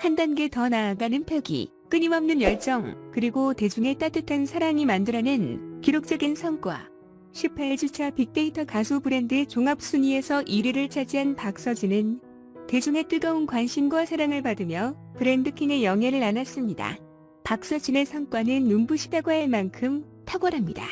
한 단계 더 나아가는 패기, 끊임없는 열정, 그리고 대중의 따뜻한 사랑이 만들어낸 기록적인 성과. 18주차 빅데이터 가수 브랜드 종합 순위에서 1위를 차지한 박서진은 대중의 뜨거운 관심과 사랑을 받으며 브랜드킹의 영예를 안았습니다. 박서진의 성과는 눈부시다고 할 만큼 탁월합니다.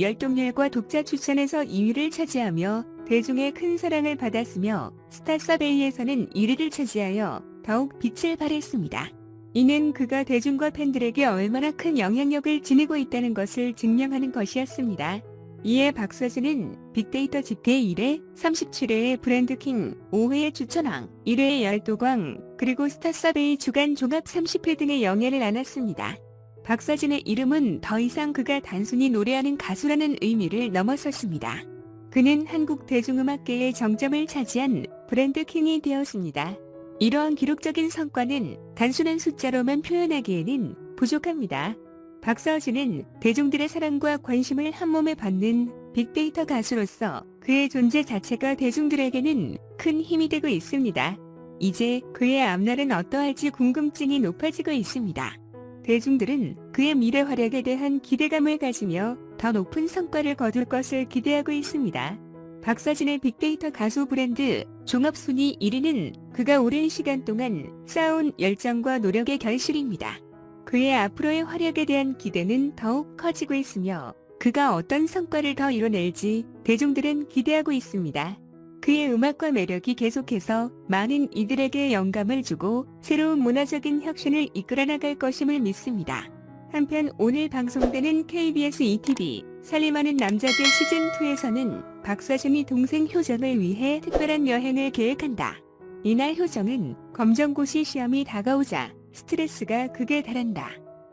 열동열과 독자 추천에서 2위를 차지하며 대중의 큰 사랑을 받았으며 스타서베이에서는 1위를 차지하여 더욱 빛을 발했습니다. 이는 그가 대중과 팬들에게 얼마나 큰 영향력을 지니고 있다는 것을 증명하는 것이었습니다. 이에 박서진은 빅데이터 집계 1회, 37회의 브랜드킹, 5회의 추천왕, 1회의 열도광, 그리고 스타서베이 주간 종합 30회 등의 영예를 안았습니다. 박서진의 이름은 더 이상 그가 단순히 노래하는 가수라는 의미를 넘어섰습니다. 그는 한국 대중음악계의 정점을 차지한 브랜드킹이 되었습니다. 이러한 기록적인 성과는 단순한 숫자로만 표현하기에는 부족합니다. 박서진은 대중들의 사랑과 관심을 한몸에 받는 빅데이터 가수로서 그의 존재 자체가 대중들에게는 큰 힘이 되고 있습니다. 이제 그의 앞날은 어떠할지 궁금증이 높아지고 있습니다. 대중들은 그의 미래 활약에 대한 기대감을 가지며 더 높은 성과를 거둘 것을 기대하고 있습니다. 박서진의 빅데이터 가수 브랜드 종합순위 1위는 그가 오랜 시간 동안 쌓아온 열정과 노력의 결실입니다. 그의 앞으로의 활약에 대한 기대는 더욱 커지고 있으며 그가 어떤 성과를 더 이뤄낼지 대중들은 기대하고 있습니다. 그의 음악과 매력이 계속해서 많은 이들에게 영감을 주고 새로운 문화적인 혁신을 이끌어 나갈 것임을 믿습니다. 한편 오늘 방송되는 KBS ETV 살림하는 남자들 시즌2에서는 박서진이 동생 효정을 위해 특별한 여행을 계획한다. 이날 효정은 검정고시 시험이 다가오자 스트레스가 극에 달한다.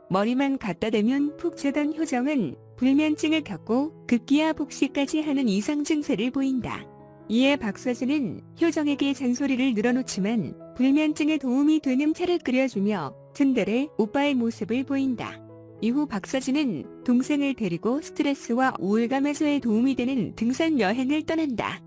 머리만 갖다 대면 푹 자던 효정은 불면증을 겪고 급기야 복시까지 하는 이상 증세를 보인다. 이에 박서진은 효정에게 잔소리를 늘어놓지만 불면증에 도움이 되는 차를 끓여주며 든달에 오빠의 모습을 보인다. 이후 박서진은 동생을 데리고 스트레스와 우울감 해소에 도움이 되는 등산 여행을 떠난다.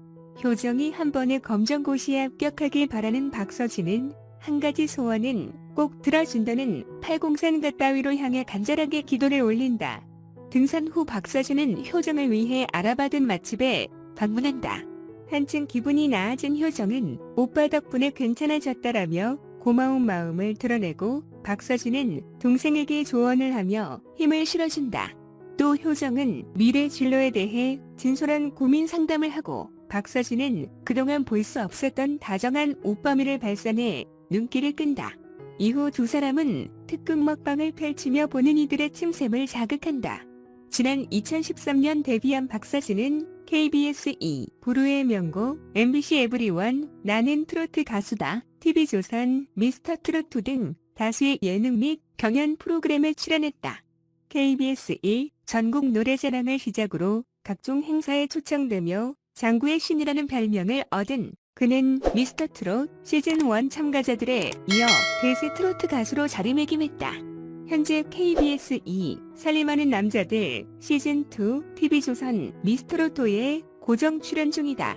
효정이 한 번에 검정고시에 합격하길 바라는 박서진은 한 가지 소원은 꼭 들어준다는 팔공산 가 따위로 향해 간절하게 기도를 올린다. 등산 후 박서진은 효정을 위해 알아받은 맛집에 방문한다. 한층 기분이 나아진 효정은 오빠 덕분에 괜찮아졌다라며 고마운 마음을 드러내고 박서진은 동생에게 조언을 하며 힘을 실어준다. 또 효정은 미래 진로에 대해 진솔한 고민 상담을 하고 박서진은 그동안 볼 수 없었던 다정한 오빠미를 발산해 눈길을 끈다. 이후 두 사람은 특급 먹방을 펼치며 보는 이들의 침샘을 자극한다. 지난 2013년 데뷔한 박서진은 KBS 2, 부르의 명곡, MBC 에브리원, 나는 트로트 가수다, TV조선, 미스터 트로트 등 다수의 예능 및 경연 프로그램에 출연했다. KBS 1 전국 노래자랑을 시작으로 각종 행사에 초청되며 장구의 신이라는 별명을 얻은 그는 미스터 트롯 시즌1 참가자들에 이어 대세 트로트 가수로 자리매김했다. 현재 KBS 2 살림하는 남자들 시즌2 TV조선 미스트로토에 고정 출연 중이다.